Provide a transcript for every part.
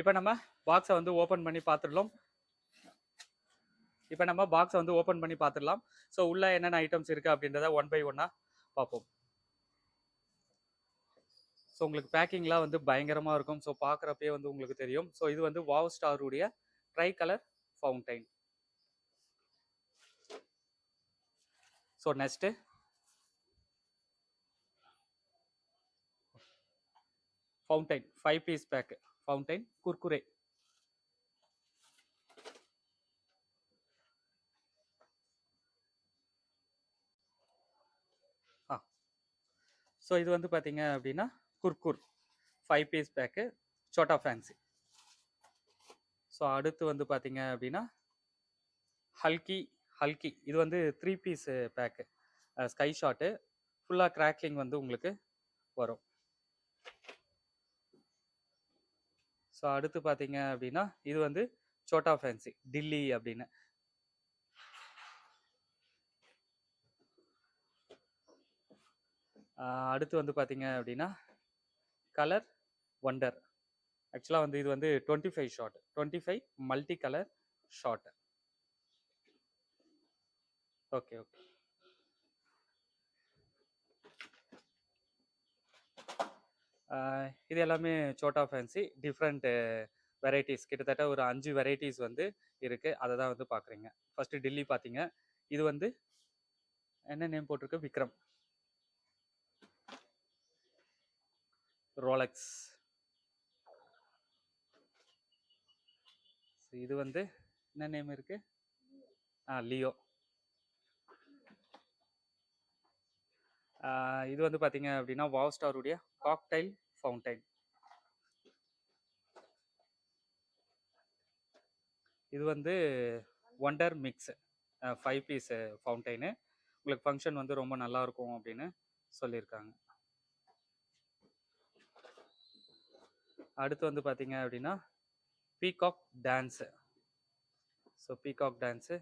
இப்போ நம்ம பாக்ஸை வந்து ஓப்பன் பண்ணி பார்த்துடலாம். இப்போ நம்ம பாக்ஸை வந்து ஓப்பன் பண்ணி பார்த்துடலாம். ஸோ உள்ள என்னென்ன ஐட்டம்ஸ் இருக்குது அப்படின்றத ஒன் பை ஒன்னாக பார்ப்போம். ஸோ உங்களுக்கு பேக்கிங்லாம் வந்து பயங்கரமாக இருக்கும். ஸோ பார்க்குறப்பே வந்து உங்களுக்கு தெரியும். ஸோ இது வந்து wow ஸ்டாருடைய tri colour fountain so next fountain five piece pack fountain Kurkure ஆ. ஸோ இது வந்து பார்த்தீங்க அப்படின்னா Kurkure five piece pack Chhota fancy so அடுத்து வந்து பார்த்தீங்க அப்படின்னா ஹல்கி ஹல்கி இது வந்து three piece pack sky shot ஃபுல்லாக கிராக்லிங் வந்து உங்களுக்கு வரும். ஸோ அடுத்து பார்த்தீங்க அப்படின்னா இது வந்து சோட்டா ஃபேன்சி டில்லி அப்படின்னு. அடுத்து வந்து பார்த்தீங்க அப்படின்னா கலர் ஒண்டர் ஆக்சுவலாக வந்து இது வந்து twenty five shot twenty five multi colour shot okay okay. இது எல்லாமே சோட்டா ஃபேன்சி டிஃப்ரெண்ட் வெரைட்டிஸ். கிட்டத்தட்ட ஒரு அஞ்சு வெரைட்டிஸ் வந்து இருக்குது அதை தான் வந்து பார்க்குறீங்க ஃபஸ்ட்டு டில்லி பார்த்தீங்க இது வந்து என்ன நேம் போட்டிருக்கு? விக்ரம். ரோலக்ஸ். இது வந்து என்ன நேம் இருக்குது ஆ லியோ. இது வந்து பார்த்தீங்க அப்படின்னா வாவ் ஸ்டாருடைய காக்டைல் ஃபவுண்டைன். இது வந்து wonder mix five piece fountain. உங்களுக்கு ஃபங்க்ஷன் வந்து ரொம்ப நல்லா இருக்கும் அப்படின்னு சொல்லியிருக்காங்க. அடுத்து வந்து பார்த்தீங்க அப்படின்னா peacock dance so peacock dance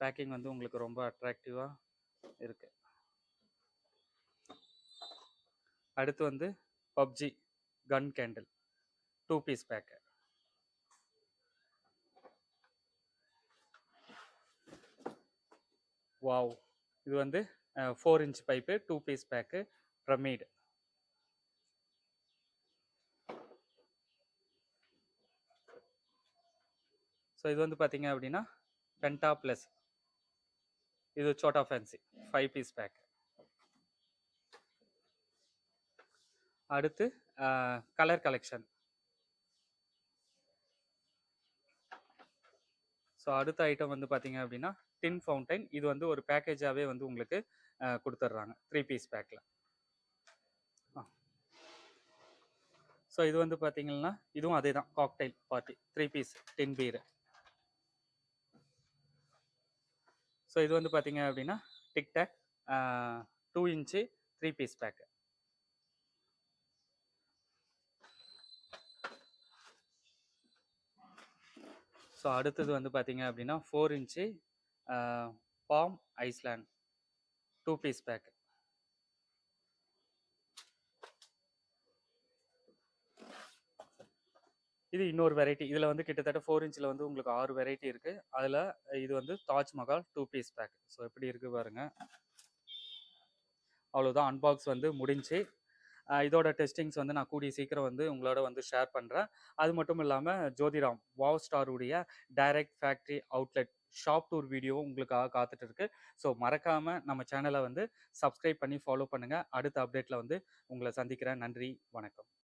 packing வந்து உங்களுக்கு ரொம்ப அட்ராக்டிவாக இருக்குது அடுத்து வந்து PUBG gun candle two piece pack wow இது வந்து four inch pipe two piece pack pyramid so இது வந்து பார்த்தீங்க அப்படின்னா பென்டா ப்ளஸ் இது Chhota fancy five piece pack அடுத்து கலர் கலெக்ஷன் ஸோ அடுத்த ஐட்டம் வந்து பார்த்தீங்க அப்படின்னா டின் ஃபவுண்டைன் இது வந்து ஒரு பேக்கேஜாகவே வந்து உங்களுக்கு கொடுத்துட்றாங்க த்ரீ பீஸ் பேக்கில் ஸோ இது வந்து பார்த்தீங்கன்னா இதுவும் அதே தான் cocktail party three piece tin beer so இது வந்து பார்த்தீங்க அப்படின்னா TikTok two inch three piece pack so அடுத்தது வந்து பார்த்தீங்க அப்படின்னா four inch palm island two piece pack இது இன்னொரு வெரைட்டி இதில் வந்து கிட்டத்தட்ட ஃபோர் இன்ச்சில் வந்து உங்களுக்கு ஆறு வெரைட்டி இருக்குது அதில் இது வந்து Taj Mahal two piece pack so எப்படி இருக்குது பாருங்கள் அவ்வளோதான் அன்பாக்ஸ் வந்து முடிஞ்சு. இதோட டெஸ்டிங்ஸ் வந்து நான் கூடிய சீக்கிரம் வந்து உங்களோட வந்து ஷேர் பண்ணுறேன் அது மட்டும் இல்லாமல் Jothiram wow ஸ்டாருடைய direct factory outlet shop tour வீடியோவும் உங்களுக்காக காத்துட்டு இருக்கு ஸோ மறக்காமல் நம்ம சேனலை வந்து சப்ஸ்கிரைப் பண்ணி ஃபாலோ பண்ணுங்கள் அடுத்த அப்டேட்டில் வந்து உங்களை சந்திக்கிறேன். நன்றி வணக்கம்.